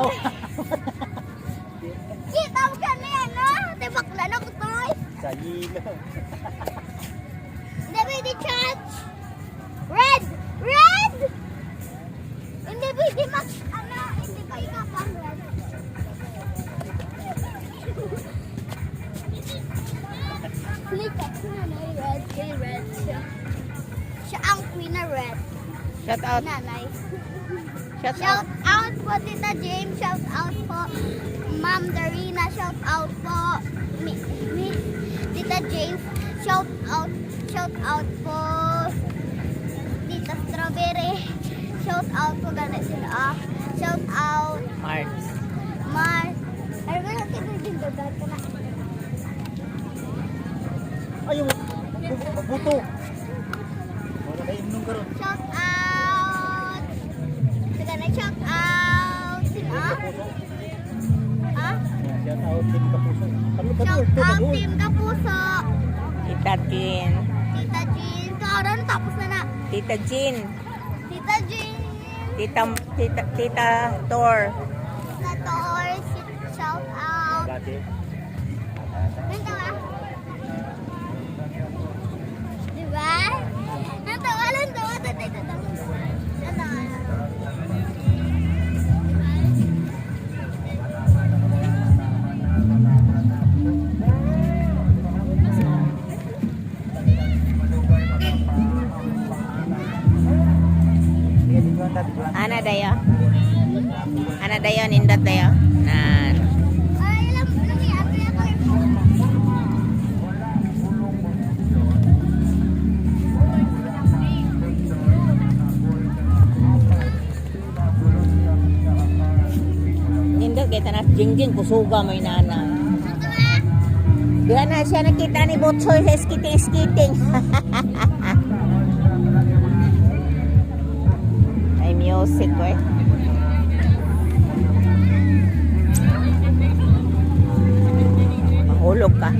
Ikaw. Kita mo ka na yan, no? Di bakla na ko, Toy. Sa hilo. Hindi pwede charge. Red! Red! Hindi pwede mag... Ano, hindi pa ikapang red. Flick at nanay, red, kay red siya. Siya ang queen na red. Shout out. Nanay. Shout out. Shout out po Tita James, shout out po Ma'am Darina, shout out po mi, mi, Tita James, shout out, shout out po Tita Strawberry, shout out po ganun sila, ah. shout out Marks. Mar, ay ba natin din dagat ka na? Ayaw. Magbuto. Shout out din kapuso. Ka Shout out Team Kapuso. Tita Jean. Tita Jean. Karon tapos na na. Tita Jean. Tita Jean. Tita, tita, tita Tor. Tita Tor. Shout out. Dati. Ana dayo. Ana dayo, nindot dayo. Nan. Nindot kay tanas jingjing kusuga mo nana. Nanda ba? Diha na siya nakita ni Butchoy sa skiting-skiting. Ko eh. Mahulog ka.